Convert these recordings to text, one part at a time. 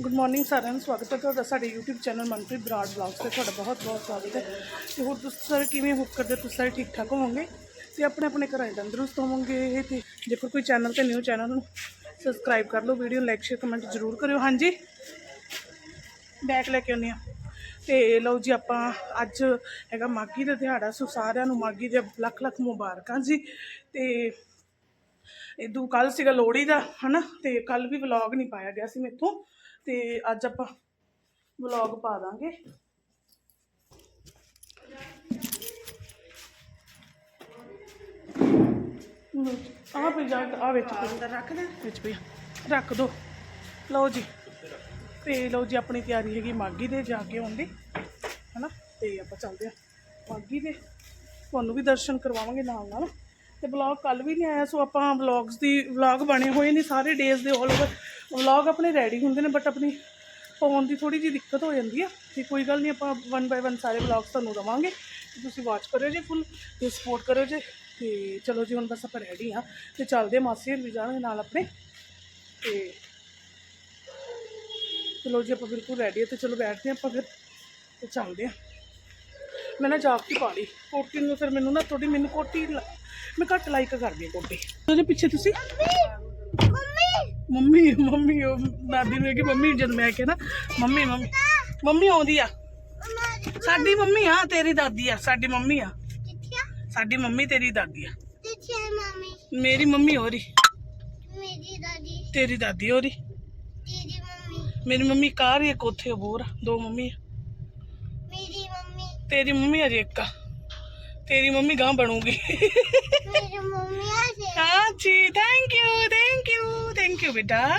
Good morning ਸਾਰਿਆਂ ਨੂੰ, ਸਵਾਗਤ ਹੈ ਤੁਹਾਡਾ ਸਾਡੇ YouTube channel Manpreet Brar blogs ਤੇ। ਤੁਹਾਡਾ ਬਹੁਤ ਬਹੁਤ ਸਵਾਗਤ ਹੈ। ਤੇ ਹੋਰ ਤੁਸੀਂ ਸਾਰੇ ਕਿਵੇਂ ਹੋ ਕਰਦੇ ਤੁਸੀਂ ਸਾਰੇ ਠੀਕ ਠਾਕ ਹੋਵੋਗੇ? ਤੇ ਆਪਣੇ ਆਪਣੇ ਘਰਾਂ 'ਚ ਤੰਦਰੁਸਤ ਹੋਵੋਗੇ? ਤੇ ਜੇਕਰ ਕੋਈ ਚੈਨਲ ਤੇ ਨਿਊ ਚੈਨਲ ਨੂੰ ਸਬਸਕ੍ਰਾਈਬ ਕਰ ਲਓ ਵੀਡੀਓ ਲਾਈਕ ਸ਼ੇਅਰ ਕਮੈਂਟ ਜ਼ਰੂਰ ਕਰਿਓ। ਹਾਂਜੀ? ਬੈਕ ਲੈ ਕੇ ਆਉਂਦੇ ਆ ਤੇ ਲਓ ਜੀ, ਆਪਾਂ ਅੱਜ ਹੈਗਾ ਮਾਗੀ ਦਾ ਦਿਹਾੜਾ, ਸੋ ਸਾਰਿਆਂ ਨੂੰ ਮਾਗੀ ਦੇ ਲੱਖ ਲੱਖ ਮੁਬਾਰਕਾਂ ਜੀ। ਤੇ ਇਦੋਂ ਕੱਲ ਸੀਗਾ ਲੋਹੜੀ ਦਾ, ਹਨਾ? ਤੇ ਕੱਲ ਵੀ ਵਲੌਗ ਨਹੀਂ ਪਾਇਆ ਗਿਆ ਸੀ ਮੇਥੋਂ। ਤੇ ਅੱਜ ਆਪਾਂ ਵਲੌਗ ਪਾ ਦਾਂਗੇ। ਆਹ ਪਈ ਜਾ ਆ ਵਿੱਚ ਅੰਦਰ ਰੱਖ ਦੇ। ਵਿੱਚ ਪਈ ਰੱਖ ਦੋ। ਲਓ ਜੀ। ਤੇ ਲਓ ਜੀ ਆਪਣੀ ਤਿਆਰੀ ਹੈਗੀ ਮਾਗੀ ਦੇ ਜਾ ਕੇ ਆਉਣ ਦੀ ਹਨਾ? ਤੇ ਆਪਾਂ ਚੱਲਦੇ ਆ ਮਾਗੀ ਦੇ। ਤੁਹਾਨੂੰ ਵੀ ਦਰਸ਼ਨ ਕਰਵਾਵਾਂਗੇ ਨਾਲ ਨਾਲ ਤੇ ਵਲੌਗ ਕੱਲ ਵੀ ਨਹੀਂ ਆਇਆ, ਸੋ ਆਪਾਂ ਵਲੌਗਸ ਦੀ ਵਲੌਗ ਬਣੇ ਹੋਏ ਨੇ ਸਾਰੇ ਡੇਜ਼ ਦੇ ਆਲ ਓਵਰ ਵਲੌਗ ਆਪਣੇ ਰੈਡੀ ਹੁੰਦੇ ਨੇ ਬਟ ਆਪਣੀ ਫੋਨ ਦੀ ਥੋੜੀ ਜਿਹੀ ਦਿੱਕਤ ਹੋ ਜਾਂਦੀ ਆ। ਤੇ ਕੋਈ ਗੱਲ ਨਹੀਂ, ਆਪਾਂ ਵਨ ਬਾਏ ਵਨ ਸਾਰੇ ਵਲੌਗਸ ਤੁਹਾਨੂੰ ਦਵਾਂਗੇ। ਤੇ ਤੁਸੀਂ ਵਾਚ ਕਰਿਓ ਜੀ ਫੁੱਲ ਤੇ ਸਪੋਰਟ ਕਰਿਓ ਜੀ। ਤੇ ਚਲੋ ਜੀ, ਹੁਣ ਬਸ ਆਪਾਂ ਰੈਡੀ ਆ। ਤੇ ਚੱਲਦੇ ਆ ਮਾਸੀ ਹੋਣੀ ਵੀ ਜਾਣਗੇ ਨਾਲ ਆਪਣੇ। ਤੇ ਚਲੋ ਜੀ, ਆਪਾਂ ਬਿਲਕੁਲ ਰੈਡੀ ਹੈ ਤੇ ਚਲੋ ਬੈਠਦੇ ਹਾਂ ਆਪਾਂ ਫਿਰ। ਤੇ ਚੱਲਦੇ ਹਾਂ ਮੈਂ ਨਾ ਜਾਪ ਪਾ ਲਈ। ਕੋਟੀ ਨੂੰ ਫਿਰ ਮੈਨੂੰ ਨਾ ਥੋੜੀ ਮੈਨੂੰ ਕੋਟੀ ਮੈਂ ਘੱਟ ਲਾਈਕ ਕਰਦੀ ਹਾਂ ਕੋਟੀ ਉਹਦੇ ਪਿੱਛੇ ਤੁਸੀਂ ਮੰਮੀ ਮੰਮੀ ਉਹ ਦਾਦੀ ਨੂੰ ਇਹ ਕਿ ਮੰਮੀ ਜਦ ਮੈਂ ਕਿਹਾ ਨਾ ਮੰਮੀ ਮੰਮੀ ਮੰਮੀ ਆਉਂਦੀ ਆ ਸਾਡੀ ਮੰਮੀ ਆ ਤੇਰੀ ਦਾਦੀ ਆ ਸਾਡੀ ਮੰਮੀ ਆ ਸਾਡੀ ਮੰਮੀ ਤੇਰੀ ਦਾਦੀ ਆ ਮਾਮੀ ਮੇਰੀ ਮੰਮੀ ਹੋ ਰਹੀ ਮੇਰੀ ਦਾਦੀ ਤੇਰੀ ਦਾਦੀ ਹੋ ਰਹੀ ਤੇਰੀ ਮੰਮੀ ਮੇਰੀ ਮੰਮੀ ਕਾਰ ਹੀ ਇੱਕ ਉੱਥੇ ਬੋਰ ਦੋ ਮੰਮੀ ਆ ਮੇਰੀ ਮੰਮੀ ਤੇਰੀ ਮੰਮੀ ਅਜੇ ਇੱਕ ਆ ਤੇਰੀ ਮੰਮੀ ਗਾਂ ਬਣੂਗੀ। ਮੇਰੀ ਮੰਮੀ ਆ ਜੇ। ਹਾਂ ਜੀ thank you thank you thank you ਬੇਟਾ।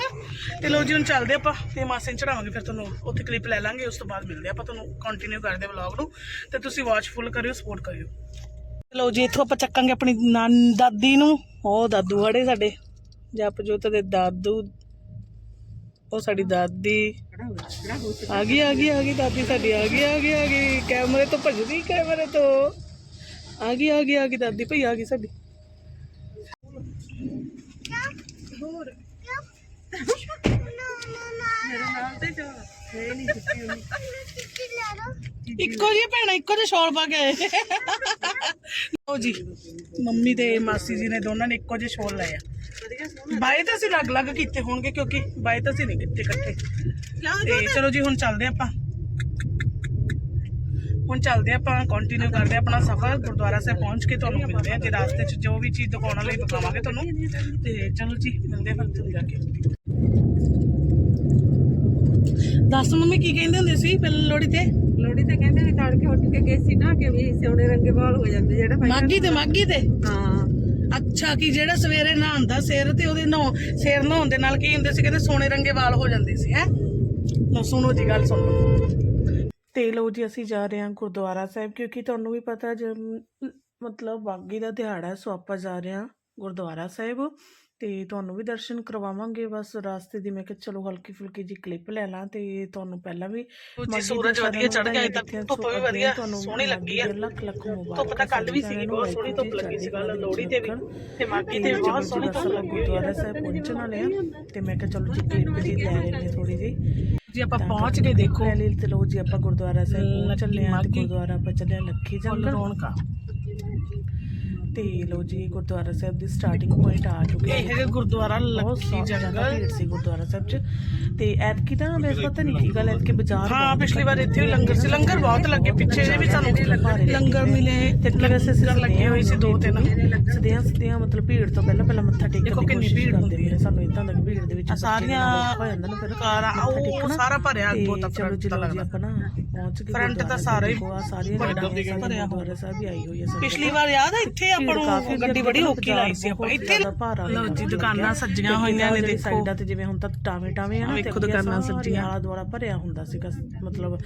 ਤੇ ਲੋ ਜੀ ਹੁਣ ਚੱਲਦੇ ਆਪਾਂ ਤੇ ਮਾਸੇ ਨੂੰ ਚੜਾਵਾਂਗੇ ਫਿਰ ਤੁਹਾਨੂੰ ਉੱਥੇ ਕਲਿੱਪ ਲੈ ਲਾਂਗੇ ਉਸ ਤੋਂ ਬਾਅਦ ਮਿਲਦੇ ਆਪਾਂ ਤੁਹਾਨੂੰ ਕੰਟੀਨਿਊ ਕਰਦੇ ਵਲੌਗ ਨੂੰ। ਤੇ ਤੁਸੀਂ ਵਾਚ ਫੁੱਲ ਕਰਿਓ ਸਪੋਰਟ ਕਰਿਓ। ਲੋ ਜੀ ਇੱਥੋਂ ਆਪਾਂ ਚੱਕਾਂਗੇ ਆਪਣੀ ਨਾਨ ਦਾਦੀ ਨੂੰ। ਉਹ ਦਾਦੂ ਹੜੇ ਸਾਡੇ ਜਪਜੋਤ ਦੇ ਦਾਦੂ। ਉਹ ਸਾਡੀ ਦਾਦੀ। ਆ ਗਈ ਆ ਗਈ ਆ ਗਈ ਦਾਦੀ ਸਾਡੀ ਆ ਗਈ ਆ ਗਈ ਆ ਗਈ। ਕੈਮਰੇ ਤੋਂ ਭੱਜਦੀ ਕੈਮਰੇ ਤੋਂ। ਆ ਗਈ ਆ ਗਈ ਆ ਗਈ ਦਾਦੀ ਭਈ ਆ ਗਈ ਸਾਡੀ। ਹੋਰ ਮੇਰੇ ਨਾਲ ਤੇ ਹੈ ਨਹੀਂ ਚੁੱਕੀ ਉਹਨੇ ਇੱਕੋ ਜਿਹੀ ਭੈਣਾਂ ਇੱਕੋ ਜਿਹੇ ਸ਼ਾਲ ਪਾ ਕੇ ਆਏ। ਲਓ ਜੀ ਮੰਮੀ ਤੇ ਮਾਸੀ ਜੀ ਨੇ ਦੋਨਾਂ ਨੇ ਇੱਕੋ ਜਿਹੇ ਸ਼ਾਲ ਲਏ ਆ। ਬਾਏ ਤਾਂ ਅਸੀਂ ਅਲੱਗ-ਅਲੱਗ ਕੀਤੇ ਹੋਣਗੇ ਕਿਉਂਕਿ ਬਾਏ ਤਾਂ ਅਸੀਂ ਨਹੀਂ ਕੀਤੇ ਇਕੱਠੇ। ਤੇ। ਚਲੋ ਜੀ ਹੁਣ ਚੱਲਦੇ ਆਪਾਂ। ਹੁਣ ਚੱਲਦੇ ਆਪਾਂ ਕੰਟੀਨਿਊ ਕਰਦੇ ਆਪਣਾ ਸਫ਼ਰ ਗੁਰਦੁਆਰਾ ਸਾਹਿਬ ਪਹੁੰਚ ਕੇ ਤੁਹਾਨੂੰ ਮਿਲਦੇ ਆ ਤੇ ਰਾਸਤੇ 'ਚ ਜੋ ਵੀ ਚੀਜ਼ ਦਿਖਾਉਣ ਲਈ ਦਿਖਾਵਾਂਗੇ ਤੁਹਾਨੂੰ। ਤੇ ਚਲੋ ਜੀ ਮਿਲਦੇ ਹਾਂ ਫਿਰ ਜਾ ਕੇ। ਦੱਸ ਮੰਮੀ ਕੀ ਕਹਿੰਦੇ ਹੁੰਦੇ ਸੀ ਪਹਿਲਾਂ ਲੋੜੀ ਤੇ? ਲੋੜੀ ਤੇ ਕਹਿੰਦੇ ਨੇ ਤੜਕੇ ਉੱਠ ਕੇ ਗਏ ਸੀ ਨਾ ਕਿ ਵੀ ਸੋਨੇ ਰੰਗੇ ਵਾਲ ਹੋ ਜਾਂਦੇ ਜਿਹੜਾ ਮਾਗੀ ਤੇ ਮਾਗੀ ਤੇ? ਹਾਂ। ਅੱਛਾ ਕੀ ਜਿਹੜਾ ਸਵੇਰੇ ਨਹਾਉਂਦਾ ਸਿਰ ਤੇ ਉਹਦੇ ਨਹਾ ਸਿਰ ਨਹਾਉਣ ਦੇ ਨਾਲ ਕੀ ਹੁੰਦੇ ਸੀ ਕਹਿੰਦੇ ਸੋਨੇ ਰੰਗੇ ਵਾਲ ਹੋ ਜਾਂਦੇ ਸੀ ਹੈ? ਲਓ ਸੁਣੋ ਜੀ ਗੱਲ ਸੁਣ ਲਓ। ਤੇ ਲਓ ਜੀ, ਅਸੀਂ ਜਾ ਰਹੇ ਹਾਂ ਗੁਰਦੁਆਰਾ ਸਾਹਿਬ, ਕਿਉਂਕਿ ਤੁਹਾਨੂੰ ਵੀ ਪਤਾ ਜ ਮਤਲਬ ਬਾਗੀ ਦਾ ਦਿਹਾੜਾ ਸੋ ਆਪਾਂ ਜਾ ਰਹੇ ਹਾਂ ਗੁਰਦੁਆਰਾ ਸਾਹਿਬ। ਤੇ ਤੁਹਾਨੂੰ ਵੀ ਦਰਸ਼ਨ ਕਰਵਾਵਾਂਗੇ। ਬਸ ਰਾਸਤੇ ਦੀ ਮੈਂ ਕਿਹਾ ਚਲੋ ਹਲਕੀ ਫੁਲਕੀ ਜੀ ਕਲਿੱਪ ਲੈ ਲਾਂ ਤੇ ਤੁਹਾਨੂੰ ਪਹਿਲਾਂ ਵੀ ਜੀ ਸੂਰਜ ਵਧੀਆ ਚੜ੍ਹ ਗਿਆ, ਤੱਕ ਧੁੱਪ ਵੀ ਵਧੀਆ ਸੋਹਣੀ ਲੱਗੀ ਆ। ਲੱਖ ਲੱਖ ਮੁਬਾਰਕ ਧੁੱਪ ਤਾਂ ਕੱਲ ਵੀ ਸੀਗੀ ਬਹੁਤ ਸੋਹਣੀ ਧੁੱਪ ਲੱਗੀ ਸੀ ਕੱਲ ਲੋੜੀ ਤੇ ਵੀ ਤੇ ਮਾਗੀ ਤੇ ਬਹੁਤ ਸੋਹਣੀ ਧੁੱਪ ਲੱਗੀ ਹੋਈ ਗੁਰਦੁਆਰਾ ਹੈ ਸਾਹਿਬ ਪਹੁੰਚਣ ਵਾਲੇ ਆ ਤੇ ਮੈਂ ਕਿਹਾ ਚਲੋ ਜੀ ਕਲਿੱਪ ਜੀ ਲੈ ਲੈਣੇ ਥੋੜੀ ਜੀ ਜੀ ਆਪਾਂ ਪਹੁੰਚ ਕੇ ਦੇਖੋ। ਪਹਿਲੇ ਤੇ ਲੋ ਜੀ ਆਪਾਂ ਗੁਰਦੁਆਰਾ ਸਾਹਿਬ ਪਹੁੰਚ ਚੱਲੇ ਆ ਤੇ। ਗੁਰਦੁਆਰਾ ਆਪਾਂ ਚੱਲੇ ਆ ਲੱਖੀ ਜੰਗਲ। ਰੌਣਕਾਂ। ਤੇ ਲੋ ਜੀ ਗੁਰਦੁਆਰਾ ਸਾਹਿਬ ਦੀ ਸਟਾਰਟਿੰਗ ਪੁਆਇੰਟ ਆ ਚੁੱਕੇ ਇਹ ਹੈਗਾ ਗੁਰਦੁਆਰਾ ਲੱਖੀ ਜੰਗਲ। ਭੀੜ ਸੀ ਗੁਰਦੁਆਰਾ ਸਾਹਿਬ 'ਚ। ਤੇ ਐਤਕੀ ਤਾਂ ਵੈਸੇ ਪਤਾ ਨਹੀਂ ਕੀ ਗੱਲ ਐਤਕੀ ਬਾਜ਼ਾਰ ਹਾਂ ਪਿਛਲੀ ਵਾਰ ਇੱਥੇ ਵੀ ਲੰਗਰ ਸੀ। ਲੰਗਰ ਬਹੁਤ ਲੱਗੇ ਪਿੱਛੇ ਜੇ ਵੀ ਸਾਨੂੰ ਲੰਗਰ ਮਿਲੇ ਤੇ ਵੈਸੇ ਅਸੀਂ ਲੰਗਰ ਲੱਗੇ ਹੋਏ ਸੀ ਦੋ ਤਿੰਨ। ਸਦਿਆਂ ਸਦਿਆਂ ਮਤਲਬ ਭੀੜ ਤੋਂ ਪਹਿਲਾਂ ਪਹਿਲਾਂ ਮੱਥਾ ਟੇਕਣ ਦੇਖੋ ਦੀ ਕਿੰਨੀ ਕੋਸ਼ਿਸ਼ ਭੀੜ ਕਰਦੇ ਹੁੰਦੀ ਨੇ ਸਾਨੂੰ ਇਦਾਂ ਲੱਗ ਭੀੜ ਦੇ ਵਿੱਚ ਸਾਰੀਆਂ ਹੋ ਜਾਂਦਾ ਨਾ ਫਿਰ ਕਾਰਾਂ ਉਹ। ਸਾਰਾ ਭਰਿਆ ਅੱਗੋਂ ਤੱਕ ਚਲੋ ਜੀ ਆਪਾਂ ਨਾ ਪਹੁੰਚ ਗਏ Front ਤਾਂ ਸਾਰਾ ਹੀ ਸਾਰੀਆਂ ਭਰਿਆ ਗੱਡੀਆਂ ਭਰਿਆ ਗੁਰਦੁਆਰਾ ਸਾਹਿਬ ਵੀ ਆਈ ਹੋਈ ਹੈ। ਪਿਛਲੀ ਵਾਰ ਯਾਦ ਆ ਇੱਥੇ ਆਪਾਂ ਨੂੰ ਗੱਡੀ ਬੜੀ ਔਖੀ ਲਾਈ ਸੀ ਆਪਾਂ। ਇੱਥੇ ਲਓ ਜੀ ਦੁਕਾਨਾਂ ਸੱਜੀਆਂ ਹੋਈਆਂ ਨੇ ਦੇਖੋ। ਸਾਈਡਾਂ ਤੇ ਜਿਵੇਂ ਹੁਣ ਤਾਂ ਟਾਵੇਂ ਟਾਵੇਂ ਆ ਨਾ ਦੁਕਾਨਾਂ ਸੱਜੀਆਂ। ਆਲਾ ਦੁਆਲਾ ਭਰਿਆ ਹੁੰਦਾ ਸੀਗਾ ਮਤਲਬ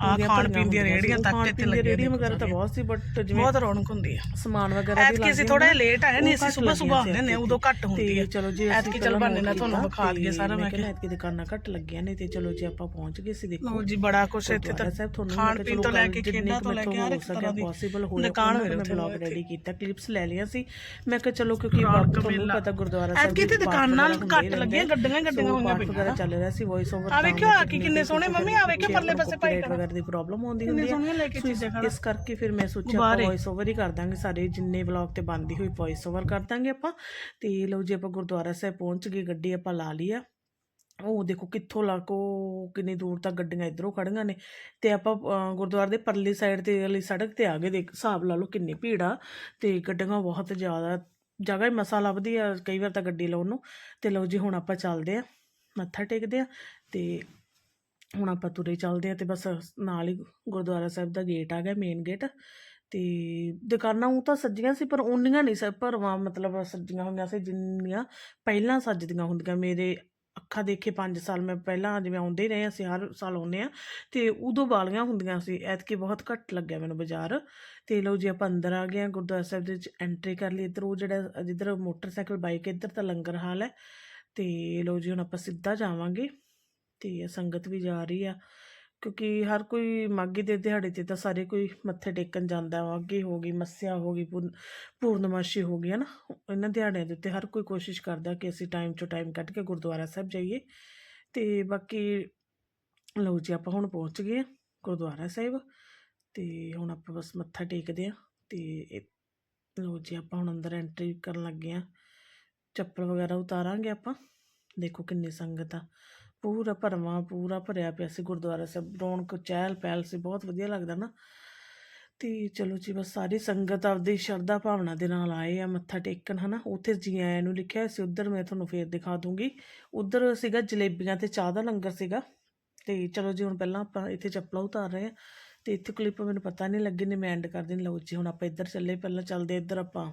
ਆ ਖਾਣ ਪੀਣ ਦੀਆਂ ਰੇੜੀਆਂ ਤੱਕ ਇੱਥੇ ਲੱਗੀਆਂ ਰੇੜੀਆਂ ਵਗੈਰਾ ਤਾਂ ਬਹੁਤ ਸੀ ਬਟ ਜਿਵੇਂ ਬਹੁਤ ਰੌਣਕ ਹੁੰਦੀ ਆ ਸਮਾਨ ਵਗੈਰਾ ਵੀ ਐਤਕੀ ਅਸੀਂ ਲੱਗਦੇ ਥੋੜਾ ਨੇ। ਲੇਟ ਆਏ ਨੇ ਅਸੀਂ ਸਵੇਰ ਸਵੇਰ ਆਉਂਦੇ ਨੇ ਉਦੋਂ ਘੱਟ ਹੁੰਦੀ ਤੇ ਆ ਚਲੋ ਜੀ ਅਸੀਂ ਐਤਕੀ ਚਲ ਬੰਨੇ ਨਾਲ ਤੁਹਾਨੂੰ ਵਿਖਾ ਦਈਏ ਸਾਰਾ ਮੈਂ ਕਿਹਾ ਐਤਕੀ ਦੁਕਾਨਾਂ ਘੱਟ ਲੱਗੀਆਂ ਨੇ ਤੇ ਚਲੋ ਜੀ ਆਪਾਂ ਪਹੁੰਚ ਗਏ ਸੀ ਦੇਖੋ ਲਓ ਜੀ ਬੜਾ ਕੁਛ ਇੱਥੇ ਤਾਂ ਸਾਹਿਬ ਤੁਹਾਨੂੰ ਖਾਣ ਪੀਣ ਤੋਂ ਲੈ ਕੇ ਖੇਡਾਂ ਤੋਂ ਲੈ ਕੇ ਹਰ ਇੱਕ ਤਰ੍ਹਾਂ ਦੀ ਪੋਸੀਬਲ ਹੋਇਆ ਦੁਕਾਨ ਮੈਂ ਹੋਏ ਉੱਥੇ ਬਲੌਗ। ਰੈਡੀ ਕੀਤਾ ਕਲਿੱਪਸ ਲੈ ਲਿਆ ਸੀ ਮੈਂ ਕਿਹਾ ਚਲੋ ਕਿਉਂਕਿ ਰੌਣਕ ਤੁਹਾਨੂੰ। ਪਤਾ ਗੁਰਦੁਆਰਾ ਸਾਹਿਬ ਐਤਕੀ ਪਾਠ ਦੁਕਾਨਾਂ ਹੁੰਦੇ ਘੱਟ ਲੱਗੀਆਂ। ਗੱਡੀਆਂ- ਗੱਡੀਆਂ ਹੋਈਆਂ ਪਈਆਂ। ਚੱਲ ਰਿਹਾ ਸੀ ਵੌਇਸ ਓਵਰ ਆ ਵੇਖਿਓ ਆ ਕੀ ਕਿੰਨੇ ਸੋਹਣੇ ਮੰਮੀ ਆ ਵੇਖਿਓ ਪਰਲੇ ਪਾਸੇ ਭਾਈ ਵਗੈਰਾ ਦੀ ਪ੍ਰੋਬਲਮ ਆਉਂਦੀ ਹੁੰਦੀ ਸੋ ਇਸ- ਕਰਕੇ ਫਿਰ ਮੈਂ ਸੋਚਿਆ ਆਪਾਂ। ਵੌਇਸ ਓਵਰ ਹੀ ਕਰ ਦਾਂਗੇ। ਸਾਰੇ ਜਿੰਨੇ ਵਲੌਗ ਤੇ ਬੰਦੀ ਹੋਈ ਵੌਇਸ ਓਵਰ ਕਰ ਦਾਂਗੇ ਆਪਾਂ। ਤੇ ਲਓ ਜੀ ਆਪਾਂ ਗੁਰਦੁਆਰਾ ਸਾਹਿਬ ਪਹੁੰਚ ਗਏ ਗੱਡੀ ਆਪਾਂ ਲਾ ਲਈ ਆ। ਉਹ ਦੇਖੋ ਕਿੱਥੋਂ ਲਾਕੋ ਕਿੰਨੀ ਦੂਰ ਤੱਕ ਗੱਡੀਆਂ ਇਧਰੋਂ ਖੜੀਆਂ ਨੇ। ਤੇ ਆਪਾਂ ਗੁਰਦੁਆਰੇ ਦੇ ਪਰਲੀ ਸਾਈਡ ਤੇ ਵਾਲੀ ਸੜਕ ਤੇ ਆ ਗਏ। ਦੇਖ ਹਿਸਾਬ ਲਾ ਲਓ ਕਿੰਨੀ ਭੀੜ ਆ। ਤੇ ਗੱਡੀਆਂ ਬਹੁਤ ਜ਼ਿਆਦਾ ਜਗ੍ਹਾ ਹੀ ਮਸਾ ਲੱਭਦੀ ਆ ਕਈ ਵਾਰ ਤਾਂ ਗੱਡੀ ਲਾਉਣ ਨੂੰ। ਤੇ ਲਓ ਜੀ ਹੁਣ ਆਪਾਂ ਚੱਲਦੇ ਆ ਮੱਥਾ ਟੇਕਦੇ ਆ। ਤੇ ਹੁਣ ਆਪਾਂ ਤੁਰੇ ਚੱਲਦੇ ਆ ਤੇ ਬਸ ਨਾਲ ਹੀ ਗੁਰਦੁਆਰਾ ਸਾਹਿਬ ਦਾ ਗੇਟ ਆ ਗਿਆ ਮੇਨ ਗੇਟ ਤੇ ਦੁਕਾਨਾਂ ਉਹ ਤਾਂ ਸੱਜੀਆਂ ਸੀ, ਪਰ ਉਨੀਆਂ ਨਹੀਂ ਸੀ ਭਰਵਾਂ ਮਤਲਬ ਸੱਜੀਆਂ ਹੋਈਆਂ ਸੀ, ਜਿੰਨੀਆਂ ਪਹਿਲਾਂ ਸੱਜਦੀਆਂ ਹੁੰਦੀਆਂ। ਮੇਰੇ ਅੱਖਾਂ ਦੇਖੇ 5 ਸਾਲ, ਮੈਂ ਪਹਿਲਾਂ ਜਿਵੇਂ ਆਉਂਦੇ ਹੀ ਰਹੇ ਅਸੀਂ ਹਰ ਸਾਲ ਆਉਂਦੇ ਆ ਤੇ ਉਦੋਂ ਵਾਲੀਆਂ ਹੁੰਦੀਆਂ ਸੀ, ਐਤਕੀ ਬਹੁਤ ਘੱਟ ਲੱਗਿਆ ਮੈਨੂੰ ਬਾਜ਼ਾਰ। ਤੇ ਲਓ ਜੀ, ਆਪਾਂ ਅੰਦਰ ਆ ਗਏ ਆ ਗੁਰਦੁਆਰਾ ਸਾਹਿਬ ਦੇ ਵਿੱਚ ਐਂਟਰੀ ਕਰ ਲਈ। ਇੱਧਰ ਉਹ ਜਿਹੜਾ, ਜਿੱਧਰ ਮੋਟਰਸਾਈਕਲ ਬਾਈਕ ਇੱਧਰ ਤਾਂ ਲੰਗਰ ਹਾਲ ਹੈ। ਤੇ ਲਓ ਜੀ, ਹੁਣ ਆਪਾਂ ਸਿੱਧਾ ਜਾਵਾਂਗੇ। ਤੇ ਸੰਗਤ ਵੀ ਜਾ ਰਹੀ ਆ। ਕਿਉਂਕਿ ਹਰ ਕੋਈ ਮਾਘੀ ਦੇ ਦਿਹਾੜੇ ਤੇ ਤਾਂ ਸਾਰੇ ਕੋਈ ਮੱਥੇ ਟੇਕਣ ਜਾਂਦਾ ਮਾਘੀ ਹੋ ਗਈ, ਮੱਸਿਆ ਹੋ ਗਈ, ਪੂਰਨ- ਪੂਰਨਮਾਸ਼ੀ ਹੋ ਗਈ ਹੈ ਨਾ ਇਹਨਾਂ ਦਿਹਾੜਿਆਂ ਦੇ ਉੱਤੇ ਹਰ ਕੋਈ ਕੋਸ਼ਿਸ਼ ਕਰਦਾ ਕਿ ਅਸੀਂ ਟਾਈਮ ਚੋਂ ਟਾਈਮ ਕੱਢ ਕੇ ਗੁਰਦੁਆਰਾ ਸਾਹਿਬ ਜਾਈਏ। ਤੇ ਬਾਕੀ ਲਓ ਜੀ, ਆਪਾਂ ਹੁਣ ਪਹੁੰਚ ਗਏ ਆ ਗੁਰਦੁਆਰਾ ਸਾਹਿਬ ਤੇ ਹੁਣ ਆਪਾਂ ਬਸ ਮੱਥਾ ਟੇਕਦੇ ਆ ਤੇ ਇਹ- ਲਓ ਜੀ, ਆਪਾਂ ਹੁਣ ਅੰਦਰ ਐਂਟਰੀ ਕਰਨ ਲੱਗੇ ਆ। ਚੱਪਲ ਵਗੈਰਾ ਉਤਾਰਾਂਗੇ ਆਪਾਂ। ਦੇਖੋ ਕਿੰਨੀ ਸੰਗਤ ਆ। ਪੂਰਾ ਭਰਵਾਂ, ਪੂਰਾ ਭਰਿਆ ਪਿਆ ਸੀ ਗੁਰਦੁਆਰਾ ਸਾਹਿਬ। ਰੌਣਕ, ਚਹਿਲ ਪਹਿਲ ਸੀ, ਬਹੁਤ ਵਧੀਆ ਲੱਗਦਾ ਨਾ। ਤੇ ਚਲੋ ਜੀ, ਬਸ ਸਾਰੀ ਸੰਗਤ ਆਪਦੀ ਸ਼ਰਧਾ ਭਾਵਨਾ ਦੇ ਨਾਲ ਆਏ ਆ, ਮੱਥਾ ਟੇਕਣ, ਹਨਾ। ਉੱਥੇ ਜੀ ਆਇਆਂ ਨੂੰ ਲਿਖਿਆ ਸੀ, ਉੱਧਰ ਮੈਂ ਤੁਹਾਨੂੰ ਫੇਰ ਦਿਖਾ ਦੂੰਗੀ। ਉੱਧਰ ਸੀਗਾ ਜਲੇਬੀਆਂ ਤੇ ਚਾਹ ਦਾ ਲੰਗਰ ਸੀਗਾ। ਤੇ ਚਲੋ ਜੀ, ਹੁਣ ਪਹਿਲਾਂ ਆਪਾਂ ਇੱਥੇ ਚੱਪਲਾਂ ਉਤਾਰ ਰਹੇ ਆ। ਤੇ ਇੱਥੇ ਕਲਿੱਪ ਮੈਨੂੰ ਪਤਾ ਨਹੀਂ ਲੱਗੀ ਨੇ ਮੈਂ ਐਂਡ ਕਰ ਦੇਣੀ ਲਓ ਜੀ, ਹੁਣ ਆਪਾਂ ਇੱਧਰ ਚੱਲੇ, ਪਹਿਲਾਂ ਚੱਲਦੇ ਇੱਧਰ ਆਪਾਂ।